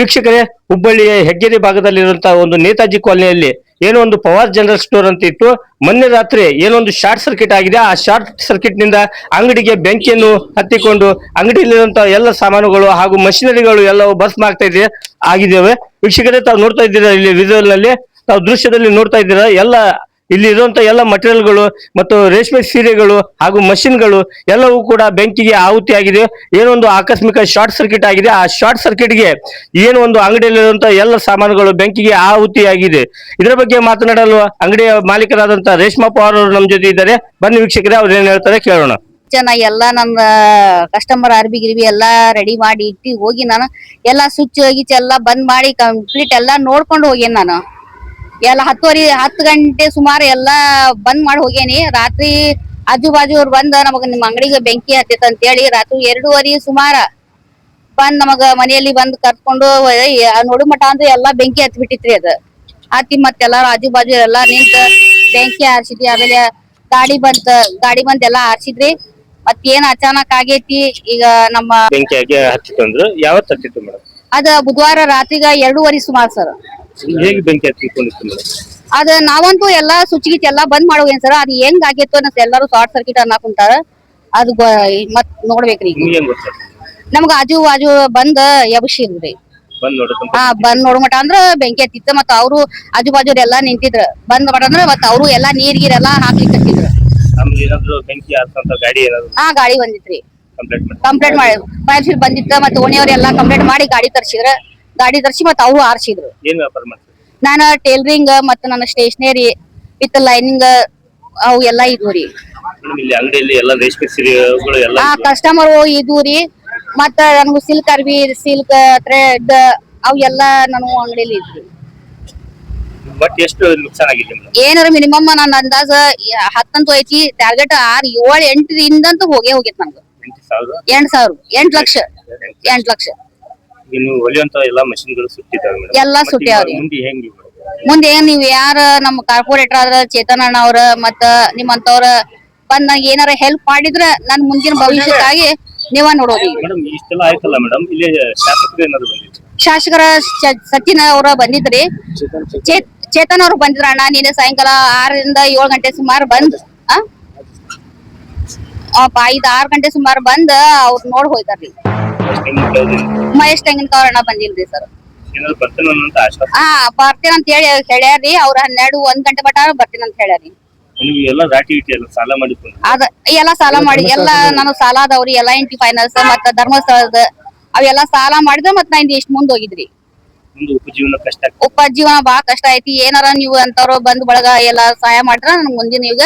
ವೀಕ್ಷಕರೇ, ಹುಬ್ಬಳ್ಳಿಯ ಹೆಗ್ಗೆರೆ ಭಾಗದಲ್ಲಿರುವಂತಹ ಒಂದು ನೇತಾಜಿ ಕಾಲನಿಯಲ್ಲಿ ಏನೋ ಒಂದು ಪವರ್ ಜನರಲ್ ಸ್ಟೋರ್ ಅಂತ ಇತ್ತು. ಮೊನ್ನೆ ರಾತ್ರಿ ಏನೋ ಒಂದು ಶಾರ್ಟ್ ಸರ್ಕ್ಯೂಟ್ ಆಗಿದೆ. ಆ ಶಾರ್ಟ್ ಸರ್ಕ್ಯೂಟ್ನಿಂದ ಅಂಗಡಿಗೆ ಬೆಂಕಿಯನ್ನು ಹತ್ತಿಕೊಂಡು ಅಂಗಡಿಯಲ್ಲಿರುವಂತಹ ಎಲ್ಲ ಸಾಮಾನುಗಳು ಹಾಗೂ ಮಷಿನರಿಗಳು ಎಲ್ಲವೂ ಬಸ್ ಆಗ್ತಾ ಇದೆ, ಆಗಿದ್ದಾವೆ. ವೀಕ್ಷಕರೇ, ತಾವು ನೋಡ್ತಾ ಇದ್ದೀರಾ ಇಲ್ಲಿ ವಿಜುವಲ್ನಲ್ಲಿ? ತಾವು ದೃಶ್ಯದಲ್ಲಿ ನೋಡ್ತಾ ಇದ್ದೀರಾ? ಎಲ್ಲ ಇಲ್ಲಿ ಇರುವಂತ ಎಲ್ಲ ಮಟೀರಿಯಲ್ಗಳು ಮತ್ತು ರೇಷ್ಮೆ ಸೀರೆಗಳು ಹಾಗೂ ಮಷಿನ್ಗಳು ಎಲ್ಲವೂ ಕೂಡ ಬೆಂಕಿಗೆ ಆಹುತಿ ಆಗಿದೆ. ಏನೋ ಒಂದು ಆಕಸ್ಮಿಕ ಶಾರ್ಟ್ ಸರ್ಕ್ಯೂಟ್ ಆಗಿದೆ. ಆ ಶಾರ್ಟ್ ಸರ್ಕ್ಯೂಟ್ಗೆ ಏನು ಒಂದು ಅಂಗಡಿಯಲ್ಲಿರುವಂತಹ ಎಲ್ಲ ಸಾಮಾನುಗಳು ಬೆಂಕಿಗೆ ಆಹುತಿ ಆಗಿದೆ. ಇದರ ಬಗ್ಗೆ ಮಾತನಾಡಲು ಅಂಗಡಿಯ ಮಾಲೀಕರಾದಂತಹ ರೇಷ್ಮಾ ಪವಾರ್ ಅವರು ನಮ್ಮ ಜೊತೆ ಇದ್ದಾರೆ. ಬನ್ನಿ ವೀಕ್ಷಕರೇ, ಅವ್ರು ಏನ್ ಹೇಳ್ತಾರೆ ಕೇಳೋಣ. ನಾ ಎಲ್ಲಾ ನನ್ನ ಕಸ್ಟಮರ್ ಅರ್ಬಿ, ಗಿರ್ಬಿ ಎಲ್ಲಾ ರೆಡಿ ಮಾಡಿ ಇಟ್ಟಿ ಹೋಗಿ ನಾನು ಎಲ್ಲಾ ಸ್ವಿಚ್ ಹೋಗಿ ಎಲ್ಲಾ ಬಂದ್ ಮಾಡಿ ಕಂಪ್ಲೀಟ್ ಎಲ್ಲಾ ನೋಡ್ಕೊಂಡು ಹೋಗೇನಿ ನಾನು. ಎಲ್ಲ ಹತ್ತುವರೆ ಹತ್ತು ಗಂಟೆ ಸುಮಾರು ಎಲ್ಲಾ ಬಂದ್ ಮಾಡಿ ಹೋಗೇನಿ. ರಾತ್ರಿ ಆಜು ಬಾಜು ಅವ್ರು ಬಂದ ನಮಗ ನಿಮ್ಮ ಅಂಗಡಿಗೆ ಬೆಂಕಿ ಹತ್ತೈತ ಅಂತ ಹೇಳಿ ರಾತ್ರಿ ಎರಡೂವರೆ ಸುಮಾರ ಬಂದ್ ನಮಗ ಮನೆಯಲ್ಲಿ ಬಂದ್ ಕರ್ಕೊಂಡು ನೋಡು ಮಠ ಅಂದ್ರೆ ಎಲ್ಲಾ ಬೆಂಕಿ ಹತ್ ಬಿಟ್ಟಿತ್ರಿ ಅದ. ಹತ್ತಿ ಮತ್ತೆಲ್ಲಾರು ಆಜು ಬಾಜು ಎಲ್ಲಾ ನಿಂತ ಬೆಂಕಿ ಹಾರ್ಸಿದ್ವಿ ಆಮೇಲೆ ಗಾಡಿ ಬಂತ ಗಾಡಿ ಬಂದ್ ಎಲ್ಲಾ ಹಾರ್ಸಿದ್ರಿ ಮತ್ತೇನ್ ಅಚಾನಕ್ ಆಗೇತಿ? ಈಗ ನಮ್ಮ ಬೆಂಕಿ ಆಗಿ ಹತ್ತಿತ್ತು ಅಂದ್ರು. ಯಾವತ್ತು ಹತ್ತಿತ್ತು ಮೇಡಮ್ ಅದ ಬುಧವಾರ ರಾತ್ರಿಗ ಎರಡೂವರೆ ಸುಮಾರು ಸರ್. ಹೇಗೆ ಬೆಂಕಿ ಹತ್ತಿಕೊಂಡಿತ್ತು ಮೇಡಮ್ ಅದ ನಾವಂತೂ ಎಲ್ಲಾ ಸ್ವಿಚ್ ಗಿಚ್ ಎಲ್ಲಾ ಬಂದ್ ಮಾಡೋಗೇನ್ ಸರ್ ಅದ್ ಹೆಂಗ್ ಆಗಿತ್ತು ಅನ್ನೋ ಎಲ್ಲಾರು ಶಾರ್ಟ್ ಸರ್ಕ್ಯೂಟ್ ಅನ್ನಕ್ ಕುಂತಾರ ಅದು ಗೊ- ಮತ್ ನೋಡ್ಬೇಕ್ರಿ ಈಗ. ನಿಮ್ಗೆ ಹೆಂಗ್ ಗೊತ್ತಾಯ್ತು ನಮ್ಗ ಆಜು ಬಾಜು ಬಂದ್ ಎಬ್ಸಿದ್ರಿ ಬಂದ್ ನೋಡಿದ್ರೆ ಹಾ ಬಂದ್ ನೋಡ್ಮಟ ಅಂದ್ರ ಬೆಂಕಿ ಹತ್ತಿತ್ತ ಮತ್ತ ಅವ್ರು ಆಜು ಬಾಜು ಎಲ್ಲಾ ನಿಂತಿದ್ರ. ಬಂದ್ ಮಟ ಅಂದ್ರ ಮತ್ತ ಅವ್ರು ಎಲ್ಲಾ ನೀರ್ ಗೀರ್ ಎಲ್ಲಾ ಹಾಕ್ಲಿಕ್ಕೆ ಹತ್ತಿದ್ರು. ನಮ್ಗೆ ಏನಾದ್ರು ಬೆಂಕಿ ಹಾಕ್ಸಂತ ಗಾಡಿ ಏನಾದ್ರು? ಆ ಗಾಡಿ ಬಂದಿತ್ರಿ. ಕಂಪ್ಲೇಂಟ್ ಮಾಡಿ ಕಂಪ್ಲೇಂಟ್ ಮಾಡಿ ಫೈರ್ ಬಂದಿತ್ತ ಮತ್ತ ಓಣಿಯವ್ರೆಲ್ಲಾ ಕಂಪ್ಲೇಂಟ್ ಮಾಡಿ ಗಾಡಿ ತರ್ಸಿದ್ರ. ಗಾಡಿ ತರಿಸಿ ಮತ್ತ ಅವ್ರು ಆರ್ಸಿದ್ರು. ಏನ್ ವ್ಯಾಪಾರ ಮಾಡ್ತೀರಿ ನಾನು ಟೇಲರಿಂಗ್ ಮತ್ತ ನನ್ನ ಸ್ಟೇಷನರಿ ವಿತ್ ಲೈನಿಂಗ್ ಅವು ಎಲ್ಲಾ ಇದ್ವು ರೀ. ಮೇಡಮ್ ಇಲ್ಲಿ ಅಂಗಡಿಯಲ್ಲಿ ಎಲ್ಲ ರೇಷ್ಮೆ ಸೀರೆಗಳು ಎಲ್ಲ ಆ ಕಸ್ಟಮರ್ ಇದ್ವು ರೀ. ಮತ್ತ ನನಗೂ ಸಿಲ್ಕ್ ಅರ್ಬಿ ಸಿಲ್ಕ್ ಥ್ರೆಡ್ ಅವು ಎಲ್ಲ ನಾನು ಅಂಗಡಿಯಲ್ಲಿ ಇದ್ವಿ. ಬಟ್ ಎಷ್ಟು ನುಕ್ಸಾನ್ ಆಗಿದೆ ಮೇಡಮ್? ಏನಾರ ಮಿನಿಮಮ್ ನನ್ನ ಅಂದಾಜ ಹತ್ತಂತ ಐತಿ ಟಾರ್ಗೆಟ್ ಆರ್ ಏಳ್ ಎಂಟರಿಂದಂತೂ ಹೋಗೇ ಹೋಗೈತಿ ನಮ್ದು ಎಂಟು ಸಾವಿರ? ಎಂಟ್ ಸಾವಿರ ಎಂಟ್ ಲಕ್ಷ ಎಂಟ್ ಲಕ್ಷ. ನೀವು ಹೊಲಿಯುವಂತ ಎಲ್ಲಾ ಮಷಿನ್ಗಳು ಸುಟ್ಟಿದ್ದಾವೆ ಮೇಡಮ್ ಎಲ್ಲಾ ಸುಟ್ಟ್ಯಾವ್ರಿ. ಮುಂದೆ ಹೆಂಗೆ ಮುಂದೆ ಏನ್ ನೀವ್ ಯಾರ ನಮ್ಮ ಕಾರ್ಪೊರೇಟರ್ ಆದ್ರ ಚೇತನ್ ಅಣ್ಣ ಅವ್ರ ಮತ್ತ ನಿಮ್ಮಂತವ್ರ ಬಂದ್ ನಂಗೆ ಏನಾರ ಹೆಲ್ಪ್ ಮಾಡಿದ್ರ ನನ್ ಮುಂದಿನ ಭವಿಷ್ಯಕ್ಕಾಗಿ ನೀವ ನೋಡೋದು ಮೇಡಮ್ ಇಷ್ಟೆಲ್ಲ ಆಯ್ತಲ್ಲ ಮೇಡಮ್ ಇಲ್ಲಿ ಶಾಸಕರು ಏನಾದ್ರು ಬಂದಿದ್ರು? ಶಾಸಕರ ಸ- ಸಚಿನ್ ಅವ್ರ ಬಂದಿದ್ರಿ. ಚೇ- ಚೇತನ್ ಅವ್ರು ಬಂದಿದ್ರ ಅಣ್ಣ ನಿನ್ನೆ ಸಾಯಂಕಾಲ ಆರರಿಂದ ಏಳು ಗಂಟೆ ಸುಮಾರು ಬಂದ್ ಆ? ಆ, ಪ- ಐದ್ ಆರ್ ಗಂಟೆ ಸುಮಾರು ಬಂದ್ ಅವ್ರ ನೋಡ್ ಹೋಯ್ತಾರ್ರಿ. ಮಹೇಶ್ ತೆಂಗಿನಕಾವ್ ಅಣ್ಣ ಬಂದಿಲ್ರಿ ಸರ್ ಹಾ ಬರ್ತೀನಿ ಅಂತ ಹೇಳಿ ಹೇಳ್ಯಾರಿ. ಅವ್ರ ಹನ್ನೆರಡು ಒಂದ್ ಗಂಟೆ ಮಟ ಬರ್ತೀನಿ ಅಂತ ಹೇಳ್ಯಾರಿ. ನೀವು ಎಲ್ಲ ರಾಟಿ ಇಟ್ಟಿ ಎಲ್ಲ ಸಾಲ ಮಾಡಿಕೊಂಡು ಅದ ಎಲ್ಲಾ ಸಾಲ ಮಾಡಿ ಎಲ್ಲಾ ನಾನು ಸಾಲ ಅದಾವ್ರಿ ಎಲ್ಲಾ ಇಂಟಿ ಫೈನಾನ್ಸ್ ಮತ್ತ ಧರ್ಮಸ್ಥಳದ ಅವೆಲ್ಲಾ ಸಾಲ ಮಾಡಿದ್ರ ಮತ್ ನಾ ಇಂದ ಎಷ್ಟ್ ಮುಂದ್ ಹೋಗಿದ್ರಿ. ಉಪಜೀವನ ಕಷ್ಟ ಉಪಜೀವನ ಬಾಳ ಕಷ್ಟ ಐತಿ. ಏನಾರ ನೀವು ಅಂತವ್ರು ಬಂದ್ ಬಳಗ ಎಲ್ಲಾ ಸಹಾಯ ಮಾಡಿದ್ರ ನನ್ ಮುಂದಿನ ಈಗ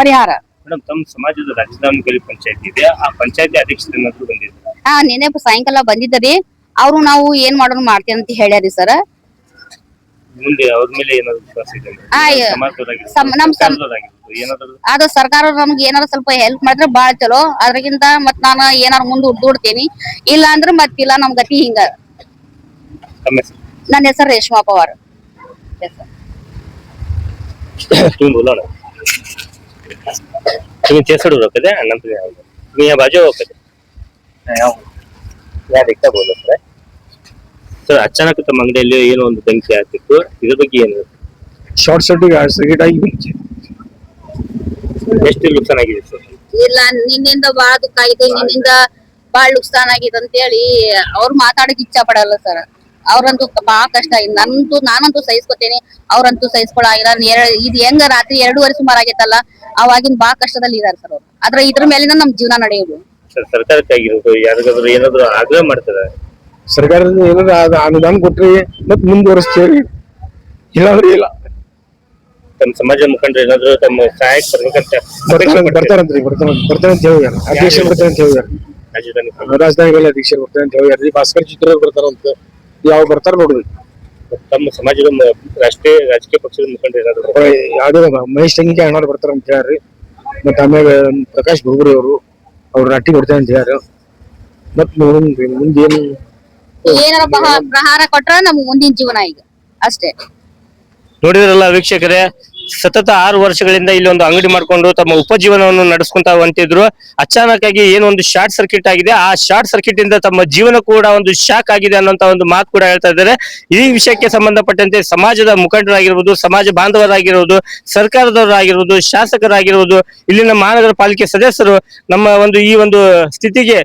ಪರಿಹಾರ. ಮೇಡಮ್ ತಮ್ಮ ಸಮಾಜದ ರಾಜಧಾನಿ ಪಂಚಾಯತ್ ಇದೆ ಆ ಪಂಚಾಯತಿ ಅಧ್ಯಕ್ಷರು ಏನಾದ್ರು ಬಂದಿದ್ರು? ಹಾ ನಿನ್ನೆ ಸಾಯಂಕಾಲ ಬಂದಿದ್ದರಿ ಅವ್ರು ನಾವು ಏನ್ ಮಾಡೋರು ಮಾಡ್ತೇವೆ ಅಂತ ಹೇಳ್ಯಾರಿ ಸರ್. ಮುಂದೆ ಸರ್ಕಾರ ನಮ್ಗೆ ಏನಾರ ಸ್ವಲ್ಪ ಹೆಲ್ಪ್ ಮಾಡಿದ್ರೆ ಬಾಳ ಚಲೋ. ಅದ್ರಗಿಂತ ಮತ್ ನಾನು ಏನಾರ ಮುಂದೆ ಉಡ್ದೂಡ್ತೇನಿ ಇಲ್ಲ ಅಂದ್ರೆ ಮತ್ ಇಲ್ಲ ನಮ್ ಗತಿ ಹಿಂಗ. ನನ್ನ ಹೆಸರು Reshma Pawar. Yes sir. Sir ಅಚಾನಕ್ ತಮ್ಮ ಅಂಗಡಿಯಲ್ಲಿ ಏನೋ ಒಂದು ಬೆಂಕಿ ಹಾಕಿತ್ತು. ಇದ್ರ ಬಗ್ಗೆ ಏನು? ಶಾರ್ಟ್ ಸರ್ಕ್ಯೂಟ್ ಸರ್ಕ್ಯೂಟ್ ಆಗಿ ಬೆಂಕಿ. ಎಷ್ಟು ನುಕ್ಸಾನ್ ಆಗಿದೆ ಸರ್? ಇಲ್ಲ ನಿನ್ನಿಂದ ಬಹಳ ದುಃಖ ಆಗಿದೆ. ನಿನ್ನಿಂದ ಬಹಳ ನುಕ್ಸಾನ್ ಆಗಿದೆ ಅಂತ ಹೇಳಿ ಅವ್ರು ಮಾತಾಡಕ್ ಇಚ್ಛೆ ಪಡಲ್ಲ ಸರ್. ಅವ್ರಂತೂ ಬಹಳ ಕಷ್ಟ ಆಗಿದೆ. ನಂತೂ ನಾನಂತೂ ಸಹಿಸ್ಕೊತೇನೆ. ಅವ್ರಂತೂ ಸಹಿಸ್ಕೊಳಾಗಿಲ್ಲ ಇದು ಹೆಂಗ ರಾತ್ರಿ ಎರಡೂವರೆ ಸುಮಾರು ಆಗೈತಲ್ಲ ಅವಾಗಿನ ಬಹಳ ಕಷ್ಟದಲ್ಲಿ ಇದಾರೆ ಸರ್ ಅವ್ರು. ಆದ್ರೆ ಇದ್ರ ಮೇಲಿನ ನಮ್ ಜೀವನ ನಡೆಯೋದು. ಸರ್ ಸರ್ಕಾರಕ್ಕೆ ಆಗಿರೋದು ಯಾರಿಗಾದ್ರು ಏನಾದ್ರು ಆಗ್ರಹ ಮಾಡ್ತಾರೆ? ಸರ್ಕಾರದಿಂದ ಏನಾರ ಅದ- ಅನುದಾನ ಕೊಟ್ರಿ ಮತ್ ಮುಂದುವರಿಸ್ತೀವಿ ಇಲ್ಲಾಂದ್ರೆ ಇಲ್ಲ. ತಮ್ಮ ಸಮಾಜ ಮುಖಂಡರು ಏನಾದ್ರು ತಮ್ಮ ಸಹಾಯಕ್ಕೆ ಬರ್ಬೇಕಂತ ಬರ್ತಾರ ಬರ್ತಾರಂತ್ರಿ ಬರ್ತಾರೆ ಬರ್ತಾರೆ ಅಂತ ಹೇಳಿದಾರ ಅಧ್ಯಕ್ಷರು ಬರ್ತಾರೆ ಅಂತ ಹೇಳಿದಾರ ರಾಜಧಾನಿ ರಾಜಧಾನಿಗಳ ಅಧ್ಯಕ್ಷರು ಬರ್ತಾರೆ ಅಂತ ಹೇಳಿದಾರ ಭಾಸ್ಕರ್ ಚಿತ್ರ ಬರ್ತಾರಂತ. ಯಾವ ಬರ್ತಾರ ನೋಡ್ರಿ. ತಮ್ಮ ಸಮಾಜದ ಮ- ರಾಷ್ಟ್ರೀಯ ರಾಜಕೀಯ ಪಕ್ಷದ ಮುಖಂಡ ಏನಾದ್ರು ಯಾವ್ದೋ ಮಹೇಶ್ ತೆಂಗಿಗೆ ಅಣ್ಣವ್ರು ಬರ್ತಾರ ಅಂತ ಹೇಳ್ರಿ ಮತ್ತ ಆಮ್ಯಾಗ ಪ್ರಕಾಶ್ ಬುಗುರಿ ಅವರು. ಅವ್ರು ರಟ್ಟಿ ಕೊಡ್ತೇವೆ ಅಂತ ಹೇಳ್ಯಾರ ಮತ್ ನೋಡೋಣ್ರಿ ಮುಂದೆ ಏನು ಏನಾರ ಬಹ- ಪ್ರಹಾರ ಕೊಟ್ರ ನಮ್ ಮುಂದಿನ ಜೀವನ ಈಗ. ಅಷ್ಟೇ. ನೋಡಿದ್ರಲ್ಲ ವೀಕ್ಷಕರೇ ಸತತ ಆರು ವರ್ಷಗಳಿಂದ ಇಲ್ಲಿ ಒಂದು ಅಂಗಡಿ ಮಾಡ್ಕೊಂಡು ತಮ್ಮ ಉಪಜೀವನವನ್ನು ನಡೆಸ್ಕೊಂತ ಹೊಂಟಿದ್ರು. ಅಚಾನಕ್ ಆಗಿ ಏನೊಂದು ಶಾರ್ಟ್ ಸರ್ಕ್ಯೂಟ್ ಆಗಿದೆ. ಆ ಶಾರ್ಟ್ ಸರ್ಕ್ಯೂಟ್ ಇಂದ ತಮ್ಮ ಜೀವನ ಕೂಡ ಒಂದು ಶಾಕ್ ಆಗಿದೆ ಅನ್ನೋಂತ ಒಂದು ಮಾತು ಕೂಡ ಹೇಳ್ತಾ ಇದ್ದಾರೆ. ಈ ವಿಷಯಕ್ಕೆ ಸಂಬಂಧಪಟ್ಟಂತೆ ಸಮಾಜದ ಮುಖಂಡರಾಗಿರ್ಬೋದು, ಸಮಾಜ ಬಾಂಧವರಾಗಿರ್ಬೋದು, ಸರ್ಕಾರದವರಾಗಿರ್ಬೋದು, ಶಾಸಕರಾಗಿರ್ಬೋದು, ಇಲ್ಲಿನ ಮಹಾನಗರ ಪಾಲಿಕೆ ಸದಸ್ಯರು ನಮ್ಮ ಒಂದು ಈ ಒಂದು ಸ್ಥಿತಿಗೆ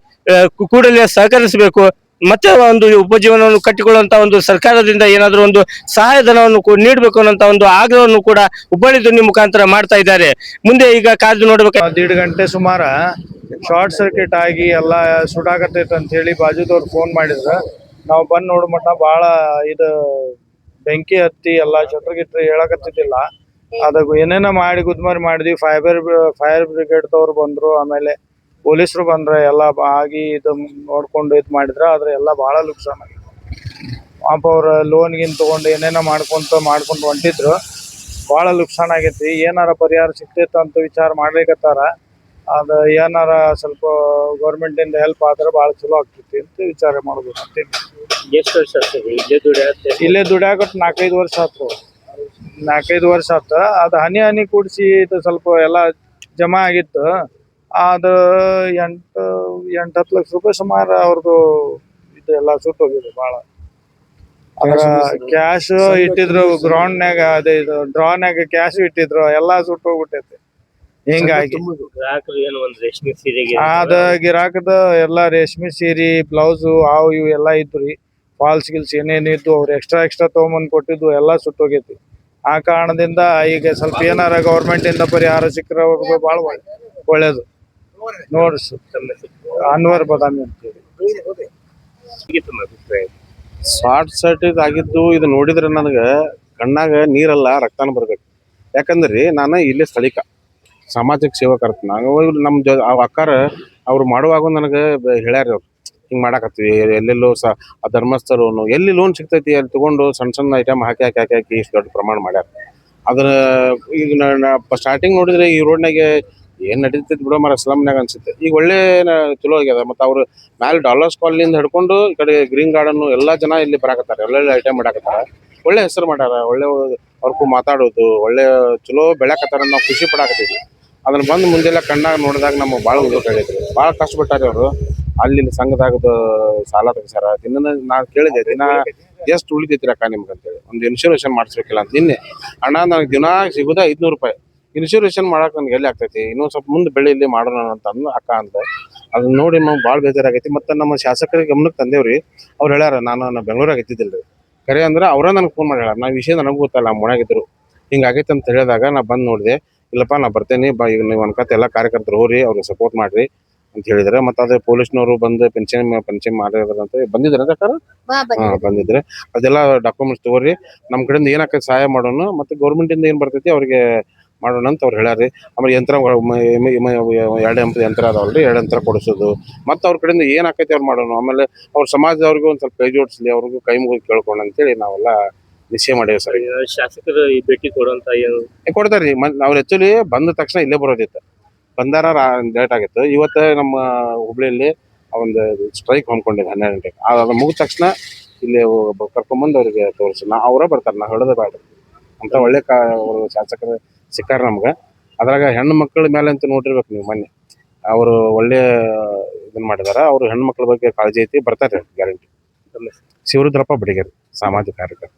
ಕೂಡಲೇ ಸಹಕರಿಸಬೇಕು. ಮತ್ತೆ ಒಂದು ಉಪಜೀವನವನ್ನು ಕಟ್ಟಿಕೊಳ್ಳುವಂತ ಒಂದು ಸರ್ಕಾರದಿಂದ ಏನಾದರೂ ಒಂದು ಸಹಾಯಧನವನ್ನು ನೀಡಬೇಕು ಅನ್ನೋಂತ ಒಂದು ಆಗ್ರಹವನ್ನು ಕೂಡ ಹುಬ್ಬಳ್ಳಿ ಧ್ವನಿ ಮುಖಾಂತರ ಮಾಡ್ತಾ ಇದ್ದಾರೆ. ಮುಂದೆ ಈಗ ಕಾದು ನೋಡ್ಬೇಕು. ದೀಡ್ ಗಂಟೆ ಸುಮಾರ ಶಾರ್ಟ್ ಸರ್ಕ್ಯೂಟ್ ಆಗಿ ಎಲ್ಲ ಸುಡಾಕತ್ತೈತೆ ಅಂತ ಹೇಳಿ ಬಾಜುದವ್ರು ಫೋನ್ ಮಾಡಿದ್ರ. ನಾವು ಬಂದ್ ನೋಡ್ ಮಟ್ಟ ಬಹಳ ಇದು ಬೆಂಕಿ ಹತ್ತಿ ಎಲ್ಲ ಶಟ್ರ್ ಗಿಟ್ರ್ ಹೇಳಕತ್ತಿದ್ದಿಲ್ಲ. ಅದಕ್ಕೆ ಏನೇನೋ ಮಾಡಿ ಗುದ್ಮಾರಿ ಮಾಡಿದ್ವಿ. ಫೈಬರ್ ಫೈರ್ ಬ್ರಿಗೇಡ್ದವ್ರು ಬಂದ್ರು ಆಮೇಲೆ ಪೊಲೀಸರು ಬಂದ್ರೆ ಎಲ್ಲ ಆಗಿ ಇದು ನೋಡ್ಕೊಂಡು ಇದು ಮಾಡಿದ್ರೆ ಆದ್ರೆ ಎಲ್ಲ ಬಹಳ ಲುಕ್ಸಾನ್ ಆಗಿದೆ. ಪಾಪ ಅವ್ರ ಲೋನ್ ಗಿನ್ ತಗೊಂಡು ಏನೇನೋ ಮಾಡ್ಕೊಂತ ಮಾಡ್ಕೊಂಡು ಹೊಂಟಿದ್ರು. ಬಹಳ ಲುಕ್ಸಾನ್ ಆಗೈತಿ ಏನಾರ ಪರಿಹಾರ ಸಿಕ್ತೈತೆ ಅಂತ ವಿಚಾರ ಮಾಡ್ಲಿಕತ್ತಾರ ಅದು ಏನಾರ ಸ್ವಲ್ಪ ಗೌರ್ಮೆಂಟಿಂದ ಹೆಲ್ಪ್ ಆದ್ರೆ ಬಹಳ ಚಲೋ ಆಗ್ತೈತಿ ಅಂತ ವಿಚಾರ ಮಾಡ್ಬೋದು ಅಂತ ಎಷ್ಟು ವರ್ಷ ಆಗ್ತದೆ ಇಲ್ಲೇ ದುಡಿಯಾಕಟ್ಟು ನಾಲ್ಕೈದು ವರ್ಷ ಆತು ನಾಲ್ಕೈದು ವರ್ಷ ಆತ. ಅದು ಹನಿ ಹನಿ ಕೂಡಿಸಿ ಇದು ಸ್ವಲ್ಪ ಎಲ್ಲ ಜಮಾ ಆಗಿತ್ತು. ಅದ ಎಂಟು ಎಂಟು ಹತ್ತು ಲಕ್ಷ ರೂಪಾಯಿ ಸುಮಾರು ಅವ್ರದ್ದು ಇದು ಎಲ್ಲ ಸುಟ್ಟೋಗಿದೆ ಭಾಳ ಅದ್ರ ಕ್ಯಾಶ್ ಇಟ್ಟಿದ್ರು ಗ್ರೌಂಡ್ನ್ಯಾಗ ಅದೇ ಇದು ಡ್ರಾನ್ಯಾಗ ಕ್ಯಾಶ್ ಇಟ್ಟಿದ್ರು ಎಲ್ಲಾ ಹಿಂಗಾಗಿ. ಒಂದು ರೇಷ್ಮೆ ಸೀರೆಗೆ ಅದ ಗಿರಾಕದ ಎಲ್ಲಾ ರೇಷ್ಮೆ ಸೀರಿ ಬ್ಲೌಸ್ ಅವು ಇವು ಎಲ್ಲಾ ಇದ್ರಿ. ಫಾಲ್ಸ್ ಗಿಲ್ಸ್ ಏನೇನ್ ಇದ್ದು ಅವ್ರು ಎಕ್ಸ್ಟ್ರಾ ಎಕ್ಸ್ಟ್ರಾ ತಗೊಂಬಂದ್ ಕೊಟ್ಟಿದ್ದು ಎಲ್ಲಾ ಸುಟ್ಟೋಗೈತಿ. ಆ ಕಾರಣದಿಂದ ಈಗ ಸ್ವಲ್ಪ ಏನಾರ ಗೌರ್ಮೆಂಟ್ ಇಂದ ಪರಿಹಾರ ಸಿಕ್ಕರೆ ಅವ್ರಿಗೆ ಭಾಳ ಒಳ್ಳೇದು. ನೋಡ್ರಿ ಅನ್ವರ್ ಬದಾಮಿ ಅಂತೇಳಿ. ಶಾರ್ಟ್ ಸರ್ಕ್ಯೂಟ್ ಆಗಿದ್ದು ಇದು ನೋಡಿದ್ರೆ ನನಗೆ ಕಣ್ಣಾಗ ನೀರಲ್ಲ ರಕ್ತನ ಬರ್ಬೇಕು. ಯಾಕಂದ್ರೆ ನಾನು ಇಲ್ಲೇ ಸ್ಥಳೀಕ ಸಾಮಾಜಿಕ ಸೇವಕರ್ತ ನಾನು ನಮ್ಮ ಜೊ ಅಕ್ಕಾರ ಅವ್ರು ಮಾಡುವಾಗ ನನಗೆ ಹೇಳ್ಯಾರ ಅವ್ರು. ಹಿಂಗೆ ಮಾಡಾಕತ್ತೀವಿ ಎಲ್ಲೆಲ್ಲೋ ಸ ಆ ಧರ್ಮಸ್ಥಳನು ಎಲ್ಲಿ ಲೋನ್ ಸಿಗ್ತೈತಿ ಅಲ್ಲಿ ತೊಗೊಂಡು ಸಣ್ಣ ಸಣ್ಣ ಐಟಮ್ ಹಾಕಿ ಹಾಕಿ ಹಾಕಿ ಹಾಕಿ ಇಷ್ಟು ದೊಡ್ಡ ಪ್ರಮಾಣ ಮಾಡ್ಯಾರ. ಅದನ್ನ ಈಗ ಸ್ಟಾರ್ಟಿಂಗ್ ನೋಡಿದ್ರೆ ಈ ರೋಡ್ನಾಗೆ ಏನ್ ನಡೀತೈತಿ ಬಿಡೋ ಮರ ಸ್ಲಮ್ನಾಗ ಅನ್ಸುತ್ತೆ. ಈಗ ಒಳ್ಳೆ ಚಲೋ ಆಗ್ಯದ. ಮತ್ತು ಅವ್ರು ಮ್ಯಾಲೆ ಡಾಲರ್ಸ್ ಕಾಲನಿಂದ ಹಿಡ್ಕೊಂಡು ಈ ಕಡೆ ಗ್ರೀನ್ ಗಾರ್ಡನ್ ಎಲ್ಲಾ ಜನ ಇಲ್ಲಿ ಬರಾಕತ್ತಾರ ಒಳ್ಳೊಳ್ಳೆ ಐಟಮ್ ಮಾಡಾಕತ್ತಾರ ಒಳ್ಳೆ ಹೆಸರು ಮಾಡ್ಯಾರ, ಒಳ್ಳೆ ಅವ್ರಿಗೂ ಮಾತಾಡೋದು, ಒಳ್ಳೆ ಚಲೋ ಬೆಳಕತ್ತಾರ ನಾವು ಖುಷಿ ಪಡಾಕತ್ತೀವಿ. ಅದನ್ನ ಬಂದು ಮುಂದೆಲ್ಲ ಕಣ್ಣಾಗ ನೋಡಿದಾಗ ನಮಗೆ ಭಾಳ ಉದ್ಯೋಗ ಭಾಳ ಕಷ್ಟಪಟ್ಟಾರೆ ಅವರು. ಅಲ್ಲಿ ಸಂಘದಾಗ ಸಾಲ ತೆಗಿಸಾರ ದಿನ ನಾನು ಕೇಳಿದೆ ದಿನ ಎಷ್ಟು ಉಳಿತೈತಿರಕ್ಕ ನಿಮ್ಗೆ ಅಂತೇಳಿ ಒಂದು ಇನ್ಶೂರೆನ್ಸ್ ಮಾಡಿಸ್ಬೇಕಿಲ್ಲ ಅಂತ. ನಿನ್ನೆ ಅಣ್ಣ, ನನಗೆ ದಿನ ಸಿಗೋದ ಐದ್ನೂರು ರೂಪಾಯಿ. ಇನ್ಶೂರೆನ್ಸ್ ಮಾಡಕ್ ನನಗೆ ಎಲ್ಲಿ ಆಗ್ತೈತಿ? ಇನ್ನೊಂದ್ ಸ್ವಲ್ಪ ಮುಂದೆ ಬೆಳೆ ಇಲ್ಲಿ ಮಾಡೋಣ ಅಂತ ಅಂದ್ ಅಕ್ಕ ಅಂತ ಅದನ್ನ ನೋಡಿ ನಮ್ಗೆ ಭಾಳ ಬೇಜಾರಾಗೈತಿ. ಮತ್ತೆ ನಮ್ಮ ಶಾಸಕರಿಗೆ ಗಮನಕ್ಕೆ ತಂದೇವ್ರಿ. ಅವ್ರು ಹೇಳ್ಯಾರ ನಾನು ನಾನು ಬೆಂಗಳೂರಾಗ ಇದ್ದಿದ್ದಿಲ್ರಿ. ಕರೆ ಅಂದ್ರೆ ಅವರ ನನಗೆ ಫೋನ್ ಮಾಡ್ಯಾರ. ಹೇಳ್ಯಾರ ನಾ ವಿಷಯ ನನಗೆ ಗೊತ್ತಲ್ಲ ಹಿಂಗ ಹಿಂಗಾಗೈತೆ ಅಂತ ಹೇಳಿದಾಗ ನಾ ಬಂದು ನೋಡಿದೆ ಇಲ್ಲಪ್ಪ ನಾ ಬರ್ತೇನೆ. ಬಾ ಈಗ ನೀವು ಅನ್ಕತ್ತೆ ಎಲ್ಲ ಕಾರ್ಯಕರ್ತರು ಹೋಗ್ರಿ ಅವ್ರಿಗೆ ಸಪೋರ್ಟ್ ಮಾಡ್ರಿ. ಅಂತ ಹೇಳಿದ್ರೆ ಮತ್ತೆ ಅದೇ ಪೊಲೀಸ್ನವರು ಬಂದು ಪೆನ್ಷನ್ ಪೆನ್ಷನ್ ಮಾಡಿದ್ರಂತ ಬಂದಿದ್ರೆ ಸರ್ ಬಂದಿದ್ರೆ. ಅದೆಲ್ಲ ಡಾಕ್ಯುಮೆಂಟ್ಸ್ ತಗೋರಿ. ನಮ್ಮ ಕಡೆಯಿಂದ ಏನಾಕೈತಿ ಸಹಾಯ ಮಾಡೋಣ ಮತ್ತೆ ಗೌರ್ಮೆಂಟಿಂದ ಏನ್ ಬರ್ತೈತಿ ಅವ್ರಿಗೆ ಮಾಡೋಣ ಅಂತ ಅವ್ರು ಹೇಳ್ಯಾರಿ ಆಮೇಲೆ ಯಂತ್ರ ಎರಡು ಯಂತ್ರ ಯಂತ್ರ ರೀ ಎರಡು ಯಂತ್ರ ಕೊಡಿಸೋದು. ಮತ್ತು ಅವ್ರ ಕಡೆಯಿಂದ ಏನು ಆಕೈತಿ ಅವ್ರು ಮಾಡೋಣ. ಆಮೇಲೆ ಅವ್ರ ಸಮಾಜದವ್ರಿಗೂ ಒಂದು ಸ್ವಲ್ಪ ಕೈ ಜೋಡಿಸ್ಲಿ ಅವ್ರಿಗೂ ಕೈ ಮುಗಿದು ಕೇಳ್ಕೊಂಡು ಅಂತೇಳಿ ನಾವೆಲ್ಲ ನಿಶ್ಚಯ ಮಾಡೇವಿ ಸರ್. ಶಾಸಕರು ಈ ಭೇಟಿ ಕೊಡುವಂತ ಏನು? ಮನ್ ಅವ್ರು ಆ್ಯಕ್ಚುಲಿ ಬಂದ ತಕ್ಷಣ ಇಲ್ಲೇ ಬರೋದಿತ್ತು. ಬಂದಾರ ಲೇಟ್ ಆಗಿತ್ತು. ಇವತ್ತು ನಮ್ಮ ಹುಬ್ಳಿಯಲ್ಲಿ ಒಂದು ಸ್ಟ್ರೈಕ್ ಹೊಂದ್ಕೊಂಡಿದ್ದೆ ಹನ್ನೆರಡು ಗಂಟೆಗೆ. ಅದು ಮುಗಿದ ತಕ್ಷಣ ಇಲ್ಲಿ ಕರ್ಕೊಂಬಂದು ಅವರಿಗೆ ತೋರಿಸಿ. ನಾ ಅವರೇ ಬರ್ತಾರೆ. ನಾ ಹೇಳೋದೇ ಬೇಡ ಅಂತ ಒಳ್ಳೆ ಕಾ ಅವರು ಶಾಸಕರು ಸಿಕ್ಕಾರ ನಮ್ಗೆ. ಅದ್ರಾಗ ಹೆಣ್ಣು ಮಕ್ಕಳ ಮೇಲೆ ಅಂತ ನೋಡಿರ್ಬೇಕು ನೀವು ಮೊನ್ನೆ. ಅವರು ಒಳ್ಳೆ ಇದನ್ನ ಮಾಡಿದಾರೆ. ಅವರು ಹೆಣ್ಣು ಮಕ್ಕಳ ಬಗ್ಗೆ ಕಾಳಜಿ ಐತಿ ಬರ್ತಾರೆ ಗ್ಯಾರಂಟಿ ಶಿವರುದ್ರಪ್ಪ ಬಿಡಿಗೇರಿ ಸಾಮಾಜಿಕ ಕಾರ್ಯಕರ್ತ.